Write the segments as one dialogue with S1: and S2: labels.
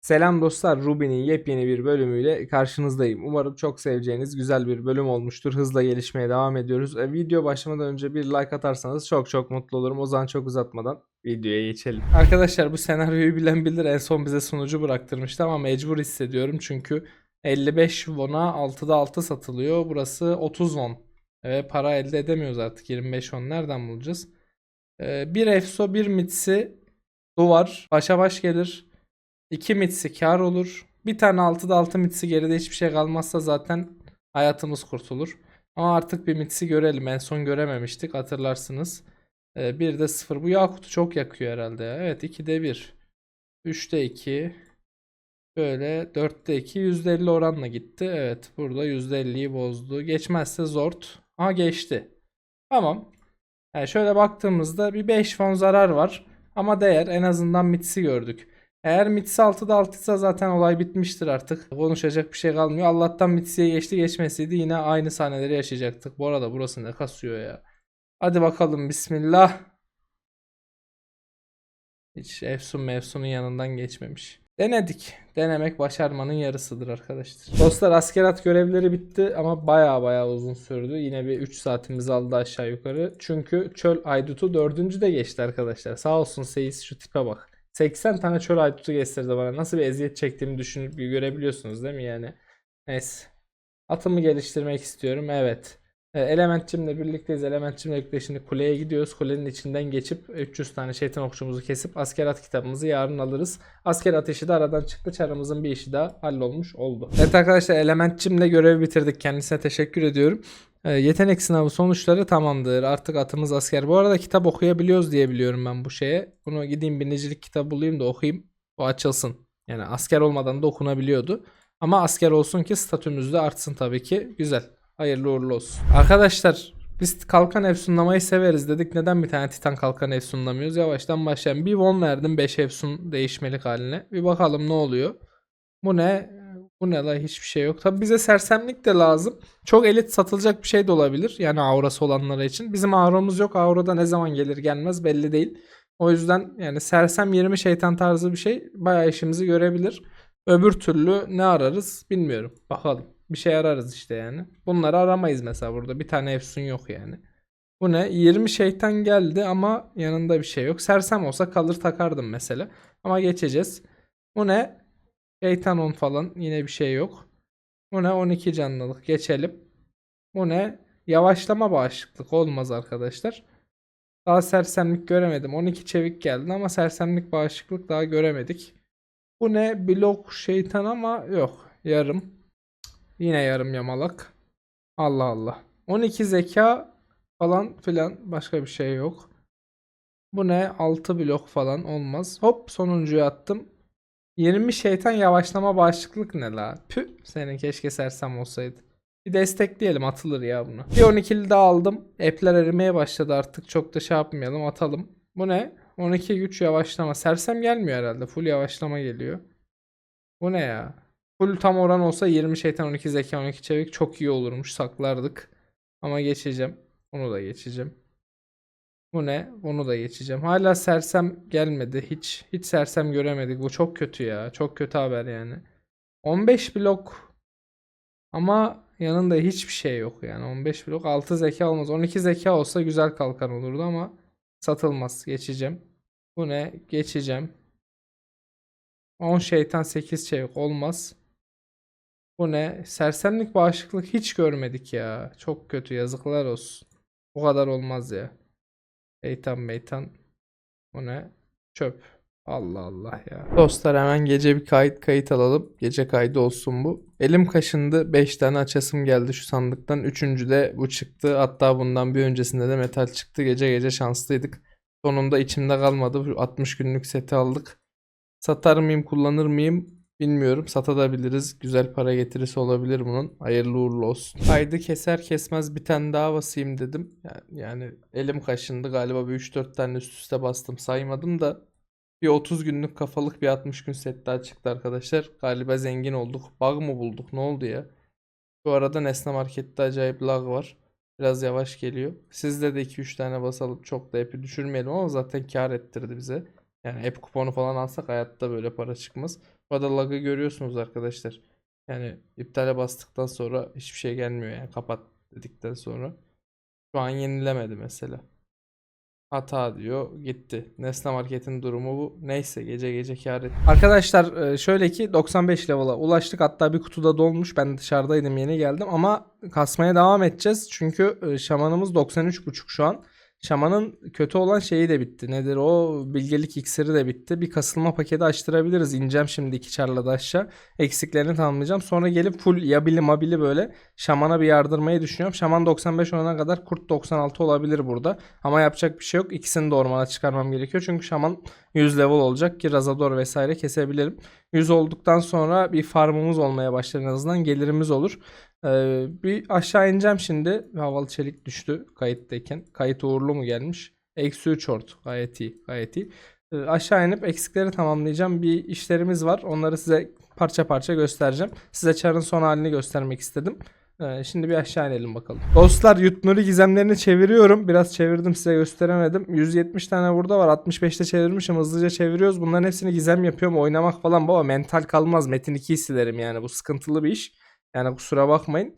S1: Selam dostlar, Ruby'nin yepyeni bir bölümüyle karşınızdayım. Umarım çok seveceğiniz güzel bir bölüm olmuştur. Hızla gelişmeye devam ediyoruz. E, video başlamadan önce bir like atarsanız çok çok mutlu olurum. O zaman çok uzatmadan videoya geçelim. Arkadaşlar bu senaryoyu bilen bilir en son bize sunucu bıraktırmıştı ama mecbur hissediyorum çünkü 55 won'a 6'da 6 satılıyor. Burası 30 won. Ve para elde edemiyoruz artık 25 won nereden bulacağız? E, bir EFSO bir Mitsi duvar başa baş gelir. 2 mitsi kar olur. Bir tane 6'da 6 mitsi geride hiçbir şey kalmazsa zaten hayatımız kurtulur. Ama artık bir mitsi görelim. En son görememiştik hatırlarsınız. Ee, bir de 0. Bu Yakut'u çok yakıyor herhalde ya. Evet 2'de 1. 3'te 2. Böyle 4'te 2. %50 oranla gitti. Evet burada %50'yi bozdu. Geçmezse Zort. Aha geçti. Tamam. Yani şöyle baktığımızda bir 5 fon zarar var. Ama değer en azından mitsi gördük. Eğer Mitsi 6'da 6 ise zaten olay bitmiştir artık. Konuşacak bir şey kalmıyor. Allah'tan Mitsi'ye geçti geçmeseydi yine aynı sahneleri yaşayacaktık. Bu arada burası ne kasıyor ya. Hadi bakalım bismillah. Hiç Efsun Mefsun'un yanından geçmemiş. Denedik. Denemek başarmanın yarısıdır arkadaşlar. Dostlar askerat görevleri bitti ama baya baya uzun sürdü. Yine bir 3 saatimiz aldı aşağı yukarı. Çünkü çöl aydutu 4. de geçti arkadaşlar. Sağ olsun Seyis şu tipe bak. 80 tane çöl aydutu gösterdi bana. Nasıl bir eziyet çektiğimi düşünüp görebiliyorsunuz değil mi yani? Neyse. Atımı geliştirmek istiyorum. Evet. E, Elementçimle birlikteyiz. Elementçimle birlikte şimdi kuleye gidiyoruz. Kulenin içinden geçip 300 tane şeytan okçumuzu kesip asker at kitabımızı yarın alırız. Asker ateşi de aradan çıktı. Çarımızın bir işi daha hallolmuş oldu. Evet arkadaşlar Elementçimle görevi bitirdik. Kendisine teşekkür ediyorum. E, yetenek sınavı sonuçları tamamdır. Artık atımız asker. Bu arada kitap okuyabiliyoruz diye biliyorum ben bu şeye. Bunu gideyim binicilik kitabı bulayım da okuyayım. O açılsın. Yani asker olmadan da okunabiliyordu. Ama asker olsun ki statümüz de artsın tabii ki. Güzel. Hayırlı uğurlu olsun. Arkadaşlar biz kalkan efsunlamayı severiz dedik. Neden bir tane titan kalkan efsunlamıyoruz? Yavaştan başlayalım. Bir won verdim 5 efsun değişmelik haline. Bir bakalım ne oluyor. Bu ne? Bu ne la hiçbir şey yok. Tabi bize sersemlik de lazım. Çok elit satılacak bir şey de olabilir. Yani aurası olanlara için. Bizim auramız yok. Aurada ne zaman gelir gelmez belli değil. O yüzden yani sersem 20 şeytan tarzı bir şey bayağı işimizi görebilir. Öbür türlü ne ararız bilmiyorum. Bakalım. Bir şey ararız işte yani. Bunları aramayız mesela burada. Bir tane efsun yok yani. Bu ne? 20 şeytan geldi ama yanında bir şey yok. Sersem olsa kalır takardım mesela. Ama geçeceğiz. Bu ne? Şeytan 10 falan. Yine bir şey yok. Bu ne? 12 canlılık. Geçelim. Bu ne? Yavaşlama bağışıklık. Olmaz arkadaşlar. Daha sersemlik göremedim. 12 çevik geldi ama sersemlik bağışıklık daha göremedik. Bu ne? Blok şeytan ama yok. Yarım. Yine yarım yamalak. Allah Allah. 12 zeka falan filan başka bir şey yok. Bu ne? 6 blok falan olmaz. Hop sonuncuyu attım. 20 şeytan yavaşlama bağışıklık ne la? Pü senin keşke sersem olsaydı. Bir destekleyelim atılır ya bunu. Bir 12'li daha aldım. App'ler erimeye başladı artık. Çok da şey yapmayalım atalım. Bu ne? 12 güç yavaşlama. Sersem gelmiyor herhalde. Full yavaşlama geliyor. Bu ne ya? Full tam oran olsa 20 şeytan 12 zeka 12 çevik çok iyi olurmuş. Saklardık. Ama geçeceğim. Bunu da geçeceğim. Bu ne? Bunu da geçeceğim. Hala sersem gelmedi. Hiç hiç sersem göremedik. Bu çok kötü ya. Çok kötü haber yani. 15 blok ama yanında hiçbir şey yok yani. 15 blok 6 zeka olmaz. 12 zeka olsa güzel kalkan olurdu ama satılmaz. Geçeceğim. Bu ne? Geçeceğim. 10 şeytan 8 çevik olmaz. Bu ne? Sersemlik bağışıklık hiç görmedik ya. Çok kötü yazıklar olsun. Bu kadar olmaz ya. Şeytan meytan. Bu ne? Çöp. Allah Allah ya. Dostlar hemen gece bir kayıt kayıt alalım. Gece kaydı olsun bu. Elim kaşındı. 5 tane açasım geldi şu sandıktan. Üçüncü de bu çıktı. Hatta bundan bir öncesinde de metal çıktı. Gece gece şanslıydık. Sonunda içimde kalmadı. Şu 60 günlük seti aldık. Satar mıyım kullanır mıyım bilmiyorum. Satabiliriz. Güzel para getirisi olabilir bunun. Hayırlı uğurlu olsun. Kaydı keser kesmez bir tane daha basayım dedim. Yani, yani elim kaşındı galiba bir 3-4 tane üst üste bastım saymadım da. Bir 30 günlük kafalık bir 60 gün set çıktı arkadaşlar. Galiba zengin olduk. Bug mı bulduk ne oldu ya? Bu arada Nesne Market'te acayip lag var. Biraz yavaş geliyor. Sizde de 2-3 tane basalım. Çok da app'i düşürmeyelim ama zaten kar ettirdi bize. Yani app kuponu falan alsak hayatta böyle para çıkmaz. Burada lag'ı görüyorsunuz arkadaşlar. Yani iptale bastıktan sonra hiçbir şey gelmiyor yani kapat dedikten sonra. Şu an yenilemedi mesela. Hata diyor gitti. Nesne Market'in durumu bu. Neyse gece gece kâr et. Arkadaşlar e, şöyle ki 95 level'a ulaştık. Hatta bir kutuda dolmuş. Ben dışarıdaydım yeni geldim ama kasmaya devam edeceğiz. Çünkü e, şamanımız 93.5 şu an. Şamanın kötü olan şeyi de bitti. Nedir o? Bilgelik iksiri de bitti. Bir kasılma paketi açtırabiliriz. İneceğim şimdi iki çarla aşağı. Eksiklerini tamamlayacağım. Sonra gelip full yabili mabili böyle şamana bir yardırmayı düşünüyorum. Şaman 95 olana kadar kurt 96 olabilir burada. Ama yapacak bir şey yok. İkisini de ormana çıkarmam gerekiyor. Çünkü şaman 100 level olacak ki Razador vesaire kesebilirim. 100 olduktan sonra bir farmımız olmaya başlar en azından gelirimiz olur. Ee, bir aşağı ineceğim şimdi. Havalı çelik düştü kayıttayken. Kayıt uğurlu mu gelmiş? Eksi 3 ort. Gayet iyi. Gayet iyi. Ee, aşağı inip eksikleri tamamlayacağım. Bir işlerimiz var. Onları size parça parça göstereceğim. Size çarın son halini göstermek istedim. Ee, şimdi bir aşağı inelim bakalım. Dostlar Yutnuri gizemlerini çeviriyorum. Biraz çevirdim size gösteremedim. 170 tane burada var. 65'te çevirmişim. Hızlıca çeviriyoruz. Bunların hepsini gizem yapıyorum. Oynamak falan baba mental kalmaz. Metin 2'yi silerim yani. Bu sıkıntılı bir iş. Yani kusura bakmayın.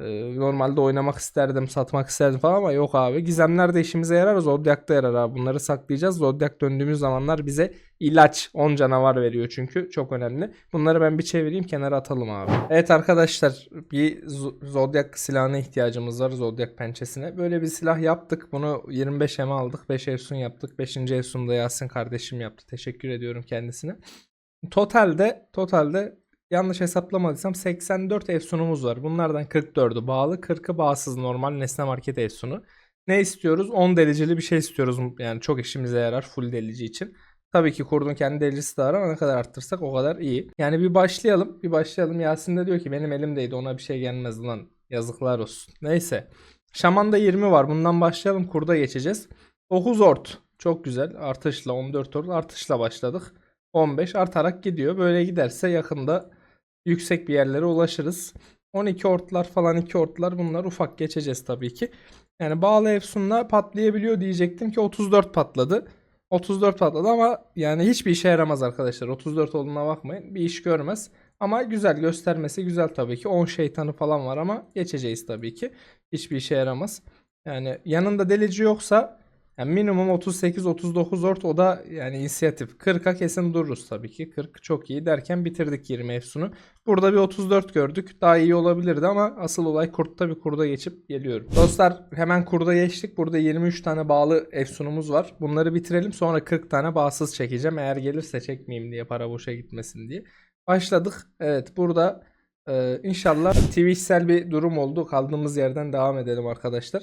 S1: Ee, normalde oynamak isterdim, satmak isterdim falan ama yok abi. Gizemler de işimize yarar. Zodiac da yarar abi. Bunları saklayacağız. Zodiac döndüğümüz zamanlar bize ilaç 10 canavar veriyor çünkü. Çok önemli. Bunları ben bir çevireyim kenara atalım abi. Evet arkadaşlar bir Zo- Zodiac silahına ihtiyacımız var. Zodiac pençesine. Böyle bir silah yaptık. Bunu 25 eme aldık. 5 Efsun yaptık. 5. Efsun da Yasin kardeşim yaptı. Teşekkür ediyorum kendisine. Totalde totalde yanlış hesaplamadıysam 84 efsunumuz var. Bunlardan 44'ü bağlı, 40'ı bağsız normal nesne market efsunu. Ne istiyoruz? 10 deliceli bir şey istiyoruz. Yani çok işimize yarar full delici için. Tabii ki kurdun kendi delicisi de var ama ne kadar arttırsak o kadar iyi. Yani bir başlayalım. Bir başlayalım. Yasin de diyor ki benim elimdeydi ona bir şey gelmez lan. Yazıklar olsun. Neyse. Şaman'da 20 var. Bundan başlayalım. Kurda geçeceğiz. 9 ort. Çok güzel. Artışla 14 ort artışla başladık. 15 artarak gidiyor. Böyle giderse yakında yüksek bir yerlere ulaşırız. 12 ortlar falan 2 ortlar bunlar ufak geçeceğiz tabii ki. Yani bağlı Efsun'la patlayabiliyor diyecektim ki 34 patladı. 34 patladı ama yani hiçbir işe yaramaz arkadaşlar. 34 olduğuna bakmayın. Bir iş görmez. Ama güzel göstermesi güzel tabii ki. 10 şeytanı falan var ama geçeceğiz tabii ki. Hiçbir işe yaramaz. Yani yanında delici yoksa yani minimum 38-39 ort o da yani inisiyatif. 40'a kesin dururuz tabii ki. 40 çok iyi derken bitirdik 20 Efsun'u. Burada bir 34 gördük. Daha iyi olabilirdi ama asıl olay kurtta bir kurda geçip geliyorum. Dostlar hemen kurda geçtik. Burada 23 tane bağlı Efsun'umuz var. Bunları bitirelim sonra 40 tane bağsız çekeceğim. Eğer gelirse çekmeyeyim diye para boşa gitmesin diye. Başladık. Evet burada e, inşallah Twitch'sel bir durum oldu. Kaldığımız yerden devam edelim arkadaşlar.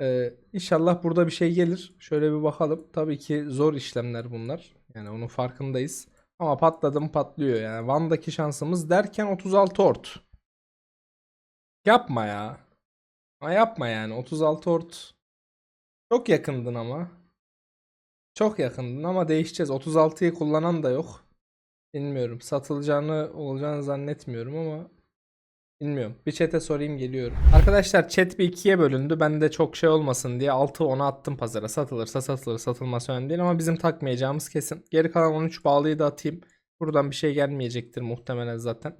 S1: Ee, inşallah burada bir şey gelir. Şöyle bir bakalım. Tabii ki zor işlemler bunlar. Yani onun farkındayız. Ama patladım patlıyor yani. Van'daki şansımız derken 36 ort. Yapma ya. Ama yapma yani. 36 ort. Çok yakındın ama. Çok yakındın ama değişeceğiz. 36'yı kullanan da yok. Bilmiyorum. Satılacağını olacağını zannetmiyorum ama Bilmiyorum. Bir chat'e sorayım geliyorum. Arkadaşlar chat bir ikiye bölündü. Ben de çok şey olmasın diye 6 10'a attım pazara. Satılırsa satılır satılması önemli değil ama bizim takmayacağımız kesin. Geri kalan 13 bağlıyı da atayım. Buradan bir şey gelmeyecektir muhtemelen zaten.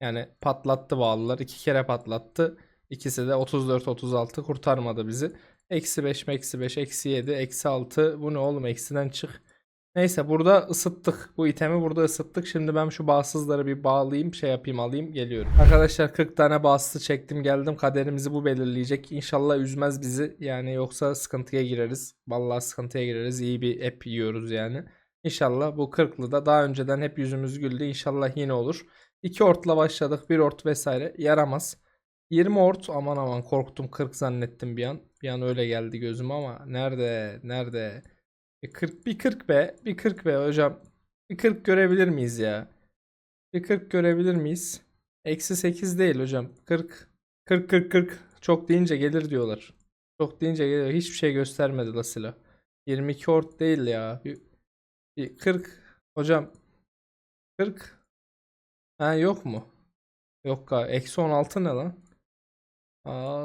S1: Yani patlattı bağlılar. iki kere patlattı. İkisi de 34-36 kurtarmadı bizi. Eksi 5, eksi 5, eksi 7, eksi 6. Bu ne oğlum eksiden çık. Neyse burada ısıttık. Bu itemi burada ısıttık. Şimdi ben şu bağsızları bir bağlayayım. Şey yapayım alayım geliyorum. Arkadaşlar 40 tane bağsız çektim geldim. Kaderimizi bu belirleyecek. İnşallah üzmez bizi. Yani yoksa sıkıntıya gireriz. Vallahi sıkıntıya gireriz. İyi bir app yiyoruz yani. İnşallah bu 40'lı da daha önceden hep yüzümüz güldü. İnşallah yine olur. 2 ortla başladık. 1 ort vesaire. Yaramaz. 20 ort aman aman korktum 40 zannettim bir an. Bir an öyle geldi gözüme ama nerede nerede? Bir 40 bir 40 be. Bir 40 be hocam. Bir 40 görebilir miyiz ya? Bir 40 görebilir miyiz? Eksi 8 değil hocam. 40 40 40 40 çok deyince gelir diyorlar. Çok deyince gelir. Hiçbir şey göstermedi la silah. 22 ort değil ya. Bir, bir 40 hocam 40 Ha yok mu? Yok ga. Eksi 16 ne lan?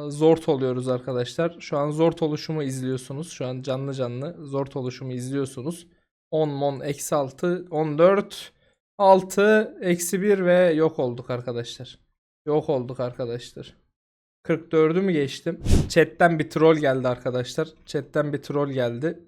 S1: Zort oluyoruz arkadaşlar. Şu an zort oluşumu izliyorsunuz. Şu an canlı canlı zort oluşumu izliyorsunuz. 10 mon eksi 6 14 6 eksi 1 ve yok olduk arkadaşlar. Yok olduk arkadaşlar. 44'ü mü geçtim? Chat'ten bir troll geldi arkadaşlar. Chat'ten bir troll geldi.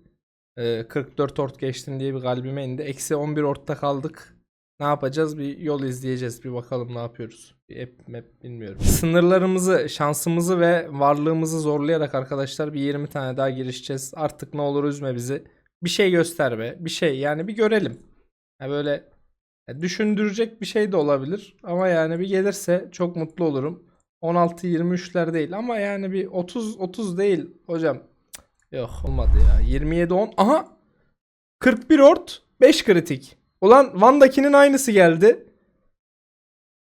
S1: Ee, 44 ort geçtin diye bir kalbime indi. Eksi 11 ortta kaldık. Ne yapacağız? Bir yol izleyeceğiz. Bir bakalım ne yapıyoruz. Bir app map bilmiyorum. Sınırlarımızı, şansımızı ve varlığımızı zorlayarak arkadaşlar bir 20 tane daha girişeceğiz. Artık ne olur üzme bizi. Bir şey göster be. Bir şey yani bir görelim. Ya böyle ya düşündürecek bir şey de olabilir. Ama yani bir gelirse çok mutlu olurum. 16-23'ler değil ama yani bir 30-30 değil hocam. Yok olmadı ya. 27-10. Aha! 41 ort 5 kritik. Ulan Van'dakinin aynısı geldi.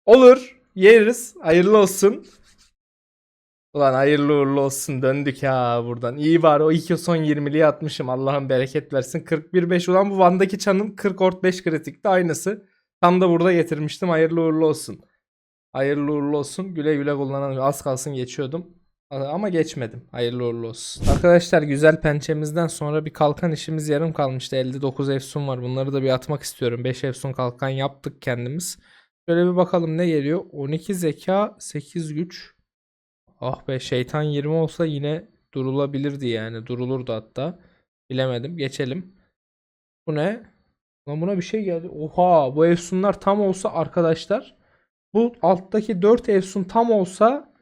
S1: Olur. Yeriz. Hayırlı olsun. Ulan hayırlı uğurlu olsun. Döndük ha buradan. İyi var o iki son 20'liği atmışım. Allah'ım bereket versin. 41-5 ulan bu Van'daki çanın 40 ort 5 kritikti aynısı. Tam da burada getirmiştim. Hayırlı uğurlu olsun. Hayırlı uğurlu olsun. Güle güle kullanan az kalsın geçiyordum. Ama geçmedim. Hayırlı uğurlu olsun. Arkadaşlar güzel pençemizden sonra bir kalkan işimiz yarım kalmıştı. 59 efsun var. Bunları da bir atmak istiyorum. 5 efsun kalkan yaptık kendimiz. Şöyle bir bakalım ne geliyor. 12 zeka, 8 güç. Ah be şeytan 20 olsa yine durulabilirdi yani. Durulurdu hatta. Bilemedim. Geçelim. Bu ne? Lan buna bir şey geldi. Oha bu efsunlar tam olsa arkadaşlar. Bu alttaki 4 efsun tam olsa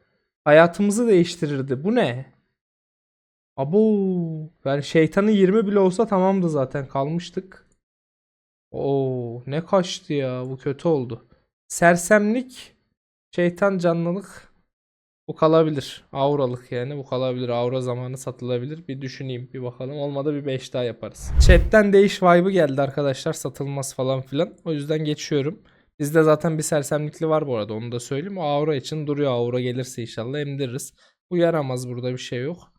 S1: hayatımızı değiştirirdi. Bu ne? Abo. Yani şeytanı 20 bile olsa tamamdı zaten. Kalmıştık. Oo ne kaçtı ya. Bu kötü oldu. Sersemlik, şeytan canlılık. Bu kalabilir. Auralık yani. Bu kalabilir. Aura zamanı satılabilir. Bir düşüneyim. Bir bakalım. Olmadı bir 5 daha yaparız. Chat'ten değiş vibe'ı geldi arkadaşlar. Satılmaz falan filan. O yüzden geçiyorum. Bizde zaten bir sersemlikli var bu arada onu da söyleyeyim. O aura için duruyor. Aura gelirse inşallah emdiririz. Bu yaramaz burada bir şey yok.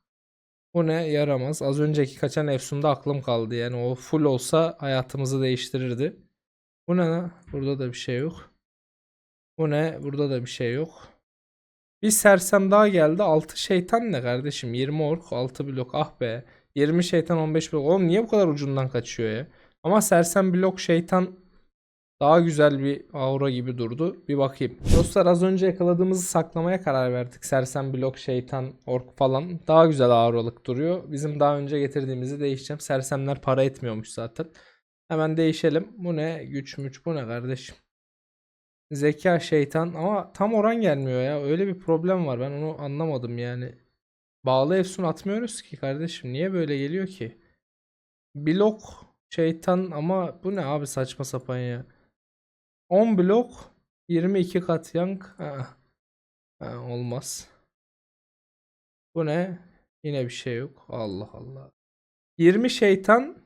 S1: Bu ne? Yaramaz. Az önceki kaçan Efsun'da aklım kaldı. Yani o full olsa hayatımızı değiştirirdi. Bu ne? Burada da bir şey yok. Bu ne? Burada da bir şey yok. Bir sersem daha geldi. 6 şeytan ne kardeşim? 20 ork 6 blok. Ah be. 20 şeytan 15 blok. Oğlum niye bu kadar ucundan kaçıyor ya? Ama sersem blok şeytan daha güzel bir aura gibi durdu. Bir bakayım. Dostlar az önce yakaladığımızı saklamaya karar verdik. Sersem blok, şeytan, ork falan. Daha güzel auralık duruyor. Bizim daha önce getirdiğimizi değişeceğim. Sersemler para etmiyormuş zaten. Hemen değişelim. Bu ne? Güç müç bu ne kardeşim? Zeka, şeytan ama tam oran gelmiyor ya. Öyle bir problem var. Ben onu anlamadım yani. Bağlı efsun atmıyoruz ki kardeşim. Niye böyle geliyor ki? Blok, şeytan ama bu ne abi saçma sapan ya. 10 blok 22 kat yank. Ha. Ha, olmaz. Bu ne? Yine bir şey yok. Allah Allah. 20 şeytan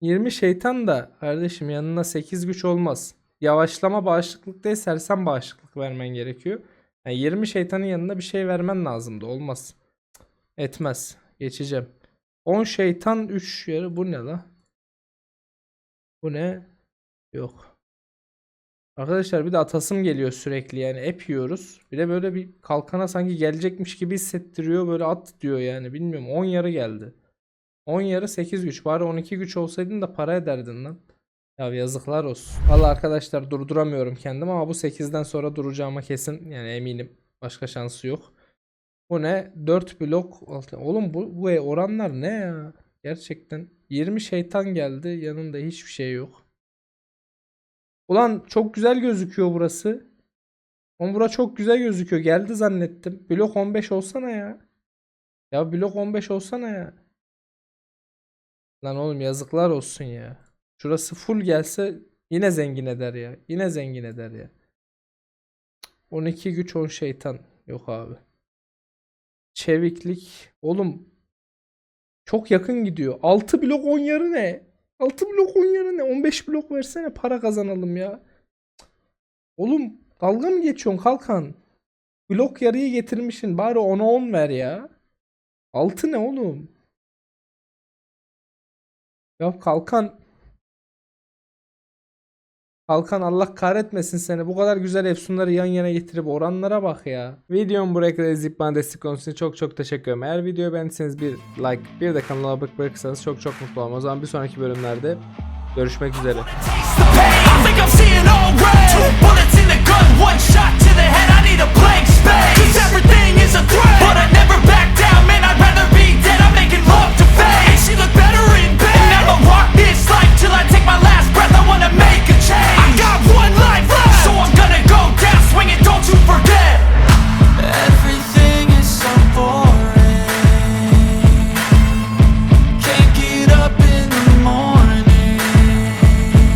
S1: 20 şeytan da kardeşim yanına 8 güç olmaz. Yavaşlama bağışıklık değil sersem bağışıklık vermen gerekiyor. Yani 20 şeytanın yanına bir şey vermen lazımdı. Olmaz. Etmez. Geçeceğim. 10 şeytan 3 yarı. Bu ne la? Bu ne? Yok. Arkadaşlar bir de atasım geliyor sürekli yani hep yiyoruz. Bir de böyle bir kalkana sanki gelecekmiş gibi hissettiriyor böyle at diyor yani bilmiyorum 10 yarı geldi. 10 yarı 8 güç bari 12 güç olsaydın da para ederdin lan. Ya yazıklar olsun. Valla arkadaşlar durduramıyorum kendimi ama bu 8'den sonra duracağıma kesin yani eminim. Başka şansı yok. Bu ne? 4 blok. Oğlum bu, bu oranlar ne ya? Gerçekten 20 şeytan geldi yanında hiçbir şey yok. Ulan çok güzel gözüküyor burası. Oğlum bura çok güzel gözüküyor. Geldi zannettim. Blok 15 olsana ya. Ya blok 15 olsana ya. Lan oğlum yazıklar olsun ya. Şurası full gelse yine zengin eder ya. Yine zengin eder ya. 12 güç 10 şeytan. Yok abi. Çeviklik. Oğlum çok yakın gidiyor. 6 blok 10 yarı ne? 6 blok 10 yarı ne? 15 blok versene para kazanalım ya. Oğlum dalga mı geçiyorsun kalkan? Blok yarıyı getirmişsin. Bari 10'a 10 ver ya. 6 ne oğlum? Ya kalkan. Kalkan Allah kahretmesin seni. Bu kadar güzel efsunları yan yana getirip oranlara bak ya. Videomu buraya kadar izleyip bana destek için çok çok teşekkür ederim. Eğer videoyu beğendiyseniz bir like bir de kanala abone bırakırsanız çok çok mutlu olurum. O zaman bir sonraki bölümlerde görüşmek üzere.